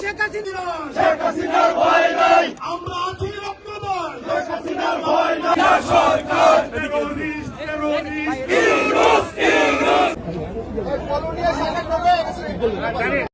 মিছিলে হাসিনা শেখ হাসিনার ভয় নাই। আমরা আছি বঙ্গবন্ধু শেখ হাসিনার ভয় নাই। মাটি টেরোরিস্ট রক্তদান সরকার terrorist, terrorist.